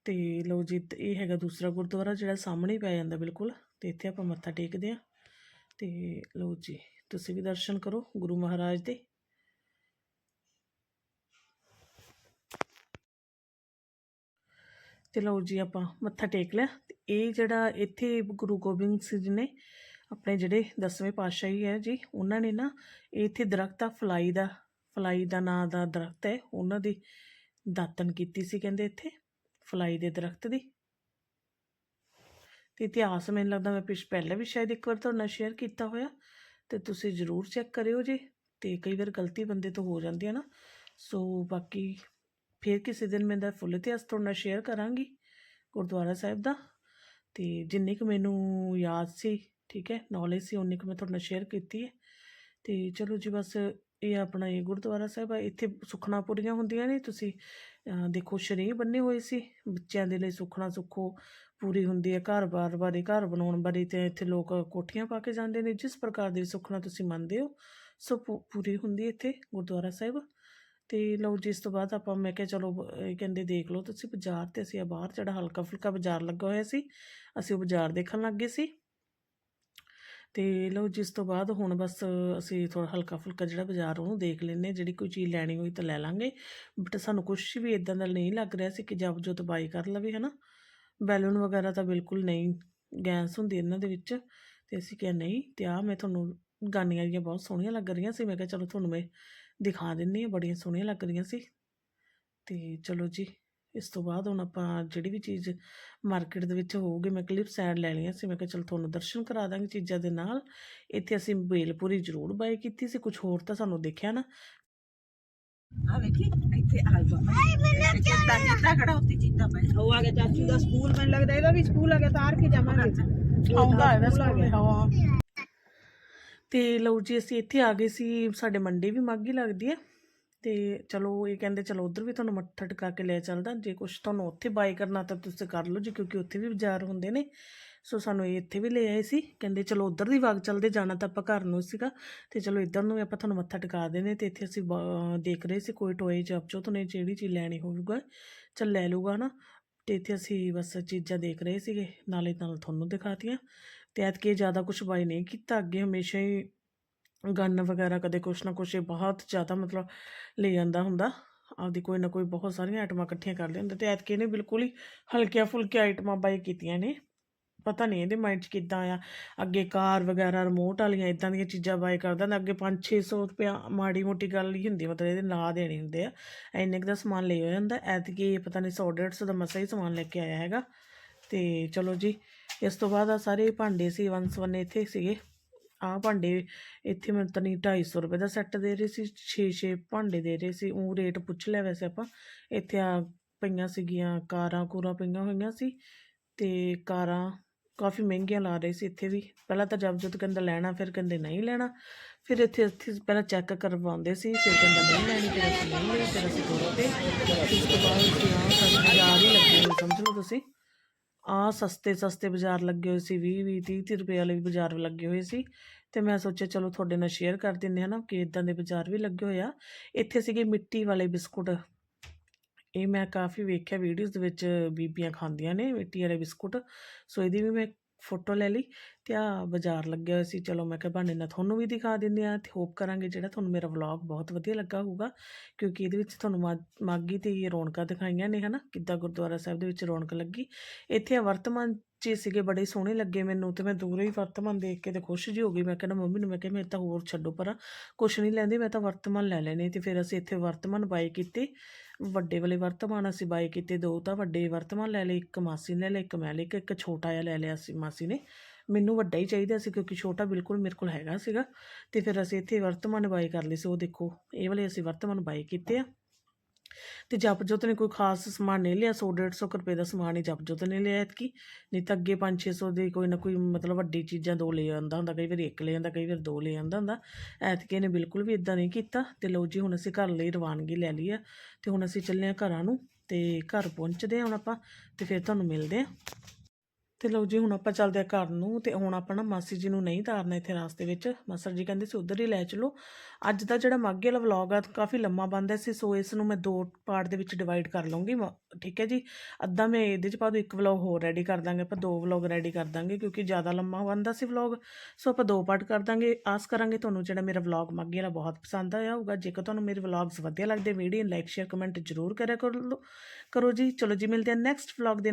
ਤੇ ਲਓ ਜੀ ਇਹ ਹੈਗਾ ਦੂਸਰਾ ਗੁਰਦੁਆਰਾ ਜਿਹੜਾ ਸਾਹਮਣੇ ਪੈ ਜਾਂਦਾ ਬਿਲਕੁਲ, ਤੇ ਇੱਥੇ ਆਪਾਂ ਮੱਥਾ ਟੇਕਦੇ ਆ ਤੇ ਲਓ ਜੀ, ਤੁਸੀਂ ਵੀ ਦਰਸ਼ਨ ਕਰੋ ਗੁਰੂ ਮਹਾਰਾਜ ਦੇ। ਤੇ ਲਓ ਜੀ, ਆਪਾਂ ਮੱਥਾ ਟੇਕ ਲਿਆ। ਤੇ ਇਹ ਜਿਹੜਾ ਇੱਥੇ ਗੁਰੂ ਗੋਬਿੰਦ ਸਿੰਘ ਜੀ ਨੇ ਆਪਣੇ ਜਿਹੜੇ ਦਸਵੇਂ ਪਾਤਸ਼ਾਹੀ ਹੈ ਜੀ, ਉਹਨਾਂ ਨੇ ਨਾ ਇਹ ਇੱਥੇ ਦਰਖਤ ਆ, ਫਲਾਈ ਦਾ ਫਲਾਈ ਦਾ ਨਾਂ ਦਾ ਦਰਖਤ ਹੈ, ਉਹਨਾਂ ਦੀ ਦਾਤਨ ਕੀਤੀ ਸੀ ਕਹਿੰਦੇ ਇੱਥੇ। ਫਲਾਈ ਦੇ ਦਰਖਤ ਦੀ। ਤੇ ਇਤਿਹਾਸ ਮੈਨੂੰ ਲੱਗਦਾ ਮੈਂ ਪਿਛ, ਪਹਿਲਾਂ ਵੀ ਸ਼ਾਇਦ ਇੱਕ ਵਾਰ ਤੁਹਾਡੇ ਨਾਲ ਸ਼ੇਅਰ ਕੀਤਾ ਹੋਇਆ। ਤੇ ਤੁਸੀਂ ਜ਼ਰੂਰ ਚੈੱਕ ਕਰਿਓ ਜੀ। ਤੇ ਕਈ ਵਾਰ ਗਲਤੀ ਬੰਦੇ ਤੋਂ ਹੋ ਜਾਂਦੀ ਹੈ ਨਾ। ਸੋ ਬਾਕੀ ਫਿਰ ਕਿਸੇ ਦਿਨ ਮੈਂ ਦਾ ਫੁੱਲ ਇਤਿਹਾਸ ਤੁਹਾਡੇ ਨਾਲ ਸ਼ੇਅਰ ਕਰਾਂਗੀ ਗੁਰਦੁਆਰਾ ਸਾਹਿਬ ਦਾ। ਤੇ ਜਿੰਨੀ ਕੁ ਮੈਨੂੰ ਯਾਦ ਸੀ, ਠੀਕ ਹੈ ਨੌਲੇਜ ਸੀ ਉਨੀ ਕੁ ਮੈਂ ਤੁਹਾਡੇ ਨਾਲ ਸ਼ੇਅਰ ਕੀਤੀ ਹੈ। ਤੇ ਚਲੋ ਜੀ ਬਸ ਇਹ ਆਪਣਾ ਇਹ ਗੁਰਦੁਆਰਾ ਸਾਹਿਬ ਹੈ ਇੱਥੇ ਸੁਖਣਾ ਪੂਰੀਆਂ ਹੁੰਦੀਆਂ ਨੇ, ਤੁਸੀਂ ਦੇਖੋ ਸ਼ਰੀਰ ਬੰਨੇ ਹੋਏ ਸੀ, ਬੱਚਿਆਂ ਦੇ ਲਈ ਸੁਖਣਾ ਸੁੱਖੋ ਪੂਰੀ ਹੁੰਦੀ ਹੈ ਘਰ-ਬਾਰ ਬਾਰੇ ਘਰ ਬਣਾਉਣ ਬਾਰੇ ਤੇ ਇੱਥੇ ਲੋਕ ਕੋਠੀਆਂ ਪਾ ਕੇ ਜਾਂਦੇ ਨੇ, ਜਿਸ ਪ੍ਰਕਾਰ ਦੀ ਸੁਖਣਾ ਤੁਸੀਂ ਮੰਨਦੇ ਹੋ, ਸੋ ਪੂ- ਪੂਰੀ ਹੁੰਦੀ ਹੈ ਇੱਥੇ ਗੁਰਦੁਆਰਾ ਸਾਹਿਬ। ਤੇ ਲਓ ਜਿਸ ਤੋਂ ਬਾਅਦ ਆਪਾਂ, ਮੈਂ ਕਿਹਾ ਚਲੋ, ਇਹ ਕਹਿੰਦੇ ਦੇਖ ਲਓ ਤੁਸੀਂ ਬਾਜ਼ਾਰ ਤੇ ਅਸੀਂ ਆ ਬਾਹਰ, ਜਿਹੜਾ ਹਲਕਾ ਫੁਲਕਾ ਬਾਜ਼ਾਰ ਲੱਗਾ ਹੋਇਆ ਸੀ, ਅਸੀਂ ਉਹ ਬਾਜ਼ਾਰ ਦੇਖਣ ਲੱਗ ਗਏ ਸੀ। ਤੇ ਲਓ ਜਿਸ ਤੋਂ ਬਾਅਦ ਹੁਣ ਬਸ ਅਸੀਂ ਥੋੜਾ ਹਲਕਾ ਫੁਲਕਾ ਜਿਹੜਾ ਬਾਜ਼ਾਰ ਉਹਨੂੰ ਦੇਖ ਲੈਂਦੇ ਹਾਂ। ਜਿਹੜੀ ਕੋਈ ਚੀਜ਼ ਲੈਣੀ ਹੋਈ ਤਾਂ ਲੈ ਲਾਂਗੇ। ਬਟ ਸਾਨੂੰ ਕੁਝ ਵੀ ਇਦਾਂ ਦਾ ਨਹੀਂ ਲੱਗ ਰਿਹਾ ਸੀ ਕਿ ਜਬ ਜੋ ਬਾਈ ਕਰ ਲਵੇ, ਹਨਾ। ਬੈਲੂਨ ਵਗੈਰਾ ਤਾਂ ਬਿਲਕੁਲ ਨਹੀਂ, ਗੈਸ ਹੁੰਦੀ ਇਹਨਾਂ ਦੇ ਵਿੱਚ। ਤੇ ਅਸੀਂ ਕਿਹਾ, ਨਹੀਂ, ਤੇ ਆ ਮੈਂ ਤੁਹਾਨੂੰ ਗਾਨੀਆਂ ਜਿਹੀਆਂ ਬਹੁਤ ਸੋਹਣੀਆਂ ਲੱਗ ਰਹੀਆਂ ਸੀ। ਮੈਂ ਕਿਹਾ, ਚਲੋ ਤੁਹਾਨੂੰ ਮੈਂ ਦਿਖਾ ਦਿੰਨੀ ਆ ਬੜੀਆਂ ਸੋਹਣੀਆਂ ਲੱਗ ਰਹੀਆਂ ਸੀ। ਤੇ ਚਲੋ ਜੀ ਇਸ ਤੋਂ ਬਾਅਦ ਹੁਣ ਆਪਾਂ ਜਿਹੜੀ ਵੀ ਚੀਜ਼ ਮਾਰਕੀਟ ਦੇ ਵਿੱਚ ਹੋਊਗੀ ਮੈਂ ਕਲਿੱਪ ਸਾਈਡ ਲੈ ਲਈਆਂ ਸੀ ਮੈਂ ਕਿਹਾ ਚਲੋ ਤੁਹਾਨੂੰ ਦਰਸ਼ਨ ਕਰਾ ਦਾਂਗੇ ਚੀਜ਼ਾਂ ਦੇ ਨਾਲ। ਇੱਥੇ ਅਸੀਂ ਬੇਲਪੂਰੀ ਜ਼ਰੂਰ ਬਾਈ ਕੀਤੀ ਸੀ ਕੁਝ ਹੋਰ ਤਾਂ ਸਾਨੂੰ ਦੇਖਿਆ ਨਾ। ਆ ਵੇਖੀ ਇੱਥੇ ਆ ਜਾ ਚੀਤਾ ਚੀਤਾ ਖੜਾ ਉੱਤੇ ਚੀਤਾ ਪੈ ਉਹ ਆ ਗਿਆ ਚਾਚੂ ਦਾ ਸਕੂਲ ਮੈਨੂੰ ਲੱਗਦਾ ਇਹਦਾ ਵੀ ਸਕੂਲ ਆ ਗਿਆ ਤਾਰ ਕੇ ਜਾਵਾਂਗੇ। ਆਉਂਦਾ ਇਹਦਾ ਸਕੂਲ ਹਾਂ। ਤੇ ਲਓ ਜੀ ਅਸੀਂ ਇੱਥੇ ਆ ਗਏ ਸੀ ਸਾਡੇ ਮੰਡੀ ਵੀ ਮਾਗੀ ਲੱਗਦੀ ਹੈ। ਤੇ ਚਲੋ ਇਹ ਕਹਿੰਦੇ, ਚਲੋ ਉਧਰ ਵੀ ਤੁਹਾਨੂੰ ਮੱਥਾ ਟਿਕਾ ਕੇ ਲੈ ਚੱਲਦਾ। ਜੇ ਕੁਝ ਤੁਹਾਨੂੰ ਉੱਥੇ ਬਾਈ ਕਰਨਾ ਤਾਂ ਤੁਸੀਂ ਕਰ ਲਓ ਜੀ, ਕਿਉਂਕਿ ਉੱਥੇ ਵੀ ਬਾਜ਼ਾਰ ਹੁੰਦੇ ਨੇ। ਸੋ ਸਾਨੂੰ ਇਹ ਇੱਥੇ ਵੀ ਲੈ ਆਏ ਸੀ। ਕਹਿੰਦੇ, ਚਲੋ ਉਧਰ ਦੀ ਵਾਗ ਚੱਲਦੇ, ਜਾਣਾ ਤਾਂ ਆਪਾਂ ਘਰ ਨੂੰ ਸੀਗਾ। ਤੇ ਚਲੋ ਇੱਧਰ ਨੂੰ ਵੀ ਆਪਾਂ ਤੁਹਾਨੂੰ ਮੱਥਾ ਟਿਕਾ ਦੇਣੇ ਤੇ ਇੱਥੇ ਅਸੀਂ ਬ- ਦੇਖ ਰਹੇ ਸੀ, ਕੋਈ ਟੋਏ ਜਪ ਚੋ ਤੁਹਾਨੂੰ ਜਿਹੜੀ ਚੀਜ਼ ਲੈਣੀ ਹੋਊਗਾ, ਚੱਲ ਲੈ ਲੂਗਾ ਨਾ ਤੇ ਇੱਥੇ ਅਸੀਂ ਬਸ ਚੀਜ਼ਾਂ ਦੇਖ ਰਹੇ ਸੀਗੇ, ਨਾਲੇ ਨਾਲ ਤੁਹਾਨੂੰ ਦਿਖਾਤੀਆਂ। ਤੇ ਐਤਕੀ ਜ਼ਿਆਦਾ ਕੁਝ ਬਾਈ ਨਹੀਂ ਕੀਤਾ, ਅੱਗੇ ਹਮੇਸ਼ਾ ਹੀ ਗਨ ਵਗੈਰਾ ਕਦੇ ਕੁਛ ਨਾ ਕੁਛ ਇਹ ਬਹੁਤ ਜ਼ਿਆਦਾ ਮਤਲਬ ਲੈ ਜਾਂਦਾ ਹੁੰਦਾ। ਆਪਦੀ ਕੋਈ ਨਾ ਕੋਈ ਬਹੁਤ ਸਾਰੀਆਂ ਆਈਟਮਾਂ ਇਕੱਠੀਆਂ ਕਰ ਲੈਂਦੇ ਤੇ ਐਤਕੀ ਨੇ ਬਿਲਕੁਲ ਹੀ ਹਲਕੀਆਂ ਫੁਲਕੀਆਂ ਆਈਟਮਾਂ ਬਾਈ ਕੀਤੀਆਂ ਨੇ। ਪਤਾ ਨਹੀਂ ਇਹਦੇ ਮਾਈਂਡ 'ਚ ਕਿੱਦਾਂ ਆ ਅੱਗੇ ਕਾਰ ਵਗੈਰਾ ਰਿਮੋਟ ਵਾਲੀਆਂ ਇਦਾਂ ਦੀਆਂ ਚੀਜ਼ਾਂ ਬਾਈ ਕਰਦਾ ਨਾ ਅੱਗੇ 5-600 ਰੁਪਇਆ ਮਾੜੀ ਮੋਟੀ ਗੱਲ ਹੀ ਹੁੰਦੀ, ਮਤਲਬ ਇਹਦੇ ਨਾਂ ਦੇਣੇ ਹੁੰਦੇ ਆ। ਇੰਨੇ ਕੁ ਦਾ ਸਮਾਨ ਲੈ ਹੋ ਜਾਂਦਾ ਐਤਕੀ ਇਹ ਪਤਾ ਨਹੀਂ 100-150 ਦਾ ਮਸਾ ਹੀ ਸਮਾਨ ਲੈ ਕੇ ਆਇਆ ਹੈਗਾ। ਤੇ ਚਲੋ ਜੀ, ਇਸ ਤੋਂ ਬਾਅਦ ਆ ਸਾਰੇ ਭਾਂਡੇ ਸੀ ਵੰਸ ਵੰਨੇ ਇੱਥੇ ਸੀਗੇ। ਆਹ ਭਾਂਡੇ ਇੱਥੇ ਮੈਨੂੰ ਤਾਂ ਨਹੀਂ 250 ਰੁਪਏ ਦਾ ਸੈੱਟ ਦੇ ਰਹੇ ਸੀ 6-6 ਭਾਂਡੇ ਦੇ ਰਹੇ ਸੀ, ਉਹ ਰੇਟ ਪੁੱਛ ਲਿਆ ਵੈਸੇ ਆਪਾਂ। ਇੱਥੇ ਆ ਪਈਆਂ ਸੀਗੀਆਂ, ਕਾਰਾਂ, ਕੂਰਾਂ ਪਈਆਂ ਹੋਈਆਂ ਸੀ ਤੇ ਕਾਰਾਂ ਕਾਫੀ ਮਹਿੰਗੀਆਂ ਲਾ ਰਹੇ ਸੀ ਇੱਥੇ ਵੀ। ਪਹਿਲਾਂ ਤਾਂ ਜਦ ਕਹਿੰਦਾ ਲੈਣਾ, ਫਿਰ ਕਹਿੰਦੇ ਨਹੀਂ ਲੈਣਾ। ਫਿਰ ਇੱਥੇ ਇੱਥੇ ਪਹਿਲਾਂ ਚੈੱਕ ਕਰਵਾਉਂਦੇ ਸੀ, ਫਿਰ ਕਹਿੰਦਾ ਨਹੀਂ ਲੈਣੀ, ਫਿਰ ਅਸੀਂ ਨਹੀਂ ਲਈ ਫਿਰ ਅਸੀਂ ਤੁਰ ਪਏ ਤੋਂ ਬਾਅਦ ਅਸੀਂ ਆਹ ਸਾਡੇ ਬਾਜ਼ਾਰ ਹੀ ਲੱਗੇ ਸਮਝ ਲਓ ਤੁਸੀਂ। ਆ ਸਸਤੇ ਸਸਤੇ ਬਾਜ਼ਾਰ ਲੱਗੇ ਹੋਏ ਸੀ 20 20 30 30 ਰੁਪਏ ਵਾਲੇ ਵੀ ਬਾਜ਼ਾਰ ਲੱਗੇ ਹੋਏ ਸੀ। ਤੇ ਮੈਂ ਸੋਚਿਆ ਚਲੋ ਤੁਹਾਡੇ ਨਾਲ ਸ਼ੇਅਰ ਕਰ ਦਿੰਦੇ ਹਾਂ ਨਾ ਕਿ ਇਦਾਂ ਦੇ ਬਾਜ਼ਾਰ ਵੀ ਲੱਗੇ ਹੋਏ ਆ। ਇੱਥੇ ਸੀਗੇ ਮਿੱਟੀ ਵਾਲੇ ਬਿਸਕੁਟ। ਇਹ ਮੈਂ ਕਾਫੀ ਵੇਖਿਆ ਵੀਡੀਓਜ਼ ਦੇ ਵਿੱਚ ਬੀਬੀਆਂ ਖਾਂਦੀਆਂ ਨੇ ਮਿੱਟੀ ਵਾਲੇ ਬਿਸਕੁਟ। ਸੋ ਇਹਦੀ ਵੀ ਮੈਂ ਫੋਟੋ ਲੈ ਲਈ ਤੇ ਆ ਬਾਜ਼ਾਰ ਲੱਗਿਆ ਹੋਇਆ ਸੀ। ਚਲੋ ਮੈਂ ਕਿਹਾ ਬਹਾਨੇ ਨਾਲ ਤੁਹਾਨੂੰ ਵੀ ਦਿਖਾ ਦਿੰਦੇ ਆ ਤੇ ਹੋਪ ਕਰਾਂਗੇ ਜਿਹੜਾ ਤੁਹਾਨੂੰ ਮੇਰਾ ਵਲੌਗ ਬਹੁਤ ਵਧੀਆ ਲੱਗਾ ਹੋਊਗਾ, ਕਿਉਂਕਿ ਇਹਦੇ ਵਿੱਚ ਤੁਹਾਨੂੰ ਮਾ- ਮਾਗੀ ਤੇ ਇਹ ਰੌਣਕਾਂ ਦਿਖਾਈਆਂ ਨੇ, ਹਨਾ? ਕਿੱਦਾਂ ਗੁਰਦੁਆਰਾ ਸਾਹਿਬ ਦੇ ਵਿੱਚ ਰੌਣਕ ਲੱਗੀ। ਇੱਥੇ ਆ ਵਰਤਮਾਨ ਚ ਸੀਗੇ ਬੜੇ ਸੋਹਣੇ ਲੱਗੇ ਮੈਨੂੰ ਤੇ ਮੈਂ ਦੂਰੋਂ ਹੀ ਵਰਤਮਾਨ ਦੇਖ ਕੇ ਤੇ ਖੁਸ਼ ਜੀ ਹੋ ਗਈ। ਮੈਂ ਕਹਿੰਦਾ ਮੰਮੀ ਨੂੰ ਮੈਂ ਕਿਹਾ ਮੇਰੇ ਤਾਂ ਹੋਰ ਛੱਡੋ ਪਰ, ਕੁਛ ਨਹੀਂ ਲੈਂਦੇ, ਮੈਂ ਤਾਂ ਵਰਤਮਾਨ ਲੈ ਲੈਣੇ ਤੇ ਫਿਰ ਅਸੀਂ ਇੱਥੇ ਵਰਤਮਾਨ ਬਾਏ ਕੀਤੇ। ਵੱਡੇ ਵਾਲੇ ਵਰਤਮਾਨ ਅਸੀਂ ਬਾਏ ਕੀਤੇ ਦੋ ਤਾਂ ਵੱਡੇ ਵਰਤਮਾਨ ਲੈ ਲਏ, ਇੱਕ ਮਾਸੀ ਨੇ ਲੈ ਲਿਆ, ਇੱਕ ਮੈਂ ਲੈ ਕੇ, ਇੱਕ ਛੋਟਾ ਜਿਹਾ ਲੈ ਲਿਆ ਸੀ ਮਾਸੀ ਨੇ। ਮੈਨੂੰ ਵੱਡਾ ਹੀ ਚਾਹੀਦਾ ਸੀ ਕਿਉਂਕਿ ਛੋਟਾ ਬਿਲਕੁਲ ਮੇਰੇ ਕੋਲ ਹੈਗਾ ਸੀਗਾ। ਤੇ ਫਿਰ ਅਸੀਂ ਇੱਥੇ ਵਰਤਮਾਨ ਬਾਏ ਕਰ ਲਈ ਸੀ, ਉਹ ਦੇਖੋ, ਇਹ ਵਾਲੇ ਅਸੀਂ ਵਰਤਮਾਨ ਬਾਏ ਕੀਤੇ ਆ। ਤੇ ਜਪਜੋਤ ਨੇ ਕੋਈ ਖਾਸ ਸਮਾਨ ਨਹੀਂ ਲਿਆ 100 150 ਰੁਪਏ ਦਾ ਸਮਾਨ ਹੀ ਜਪਜੋਤ ਨੇ ਲਿਆ ਐਤਕੀ। ਨਹੀਂ ਤਾਂ ਅੱਗੇ 5-600 ਦੀ ਕੋਈ ਨਾ ਕੋਈ ਮਤਲਬ ਵੱਡੀ ਚੀਜ਼ਾਂ ਦੋ ਲੈ ਆਉਂਦਾ ਹੁੰਦਾ, ਕਈ ਵਾਰੀ ਇੱਕ ਲੈ ਆਉਂਦਾ ਕਈ ਵਾਰ ਦੋ ਲੈ ਆਉਂਦਾ ਹੁੰਦਾ। ਐਤਕੀ ਨੇ ਬਿਲਕੁਲ ਵੀ ਇਦਾਂ ਨਹੀਂ ਕੀਤਾ ਤੇ ਲਓ ਜੀ, ਹੁਣ ਅਸੀਂ ਘਰ ਲਈ ਰਵਾਨਗੀ ਲੈ ਲਈ ਆ ਤੇ ਹੁਣ ਅਸੀਂ ਚੱਲੇ ਆ ਘਰਾਂ ਨੂੰ ਤੇ ਘਰ ਪਹੁੰਚਦੇ ਆ ਹੁਣ ਆਪਾਂ ਤੇ ਫਿਰ ਤੁਹਾਨੂੰ ਮਿਲਦੇ ਆ। ਤੇ ਲਓ ਜੀ, ਹੁਣ ਆਪਾਂ ਚੱਲਦੇ ਆ ਘਰ ਨੂੰ ਤੇ ਹੁਣ ਆਪਾਂ ਨਾ ਮਾਸੀ ਜੀ ਨੂੰ ਨਹੀਂ ਤਾਰਨਾ ਇੱਥੇ ਰਾਸਤੇ ਵਿੱਚ। ਮਾਸਰ ਜੀ ਕਹਿੰਦੇ ਸੀ, ਉਧਰ ਹੀ ਲੈ ਚਲੋ। ਅੱਜ ਦਾ ਜਿਹੜਾ ਮਾਗੇ ਵਾਲਾ ਵਲੌਗ ਆ, ਕਾਫੀ ਲੰਮਾ ਬਣਦਾ ਸੀ, ਸੋ ਇਸ ਨੂੰ ਮੈਂ ਦੋ ਪਾਰਟ ਦੇ ਵਿੱਚ ਡਿਵਾਈਡ ਕਰ ਲਵਾਂਗੀ ਮ- ਠੀਕ ਹੈ ਜੀ? ਅੱਧਾ ਮੈਂ ਇਹਦੇ ਚ ਪਾ ਦੂੰ, ਇੱਕ ਵਲੌਗ ਹੋਰ ਰੈਡੀ ਕਰ ਦਾਂਗੇ। ਆਪਾਂ ਦੋ ਵਲੌਗ ਰੈਡੀ ਕਰ ਦਾਂਗੇ, ਕਿਉਂਕਿ ਜ਼ਿਆਦਾ ਲੰਮਾ ਬਣਦਾ ਸੀ ਵਲੌਗ ਸੋ ਆਪਾਂ ਦੋ ਪਾਰਟ ਕਰ ਦਾਂਗੇ। ਆਸ ਕਰਾਂਗੇ ਤੁਹਾਨੂੰ ਜਿਹੜਾ ਮੇਰਾ ਵਲੌਗ ਮਾਗੇ ਵਾਲਾ ਬਹੁਤ ਪਸੰਦ ਆਇਆ ਹੋਊਗਾ। ਜੇਕਰ ਤੁਹਾਨੂੰ ਮੇਰੇ ਵਲੌਗਸ ਵਧੀਆ ਲੱਗਦੇ ਵੀਡੀਓ ਲਾਈਕ ਸ਼ੇਅਰ ਕਮੈਂਟ ਜ਼ਰੂਰ ਕਰਿਆ ਕਰੋ। ਕਰੋ ਜੀ, ਚਲੋ ਜੀ, ਮਿਲਦੇ ਹਾਂ ਨੈਕਸਟ ਵਲੌਗ ਦੇ